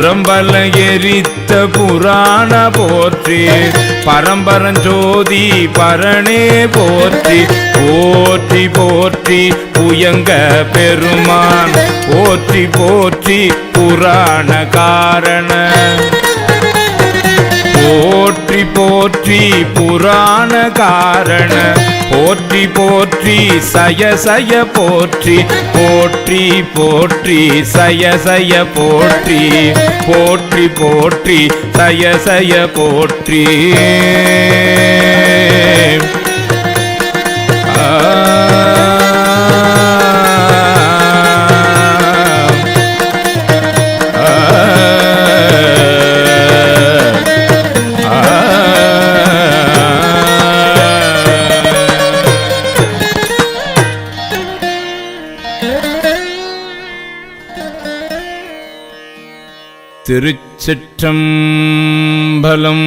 புறம்பல எரித்த புராண போற்றி பரம்பரஞ்சோதி பரணே போற்றி போற்றி போற்றி புயங்க பெருமான் போற்றி போற்றி புராண காரண போற்றி போற்றி புராண காரண. போற்றி போற்றி சய சய போற்றி. போற்றி போற்றி சய சய போற்றி. போற்றி போற்றி சய சய போற்றி. திருச்சிற்றம்பலம்.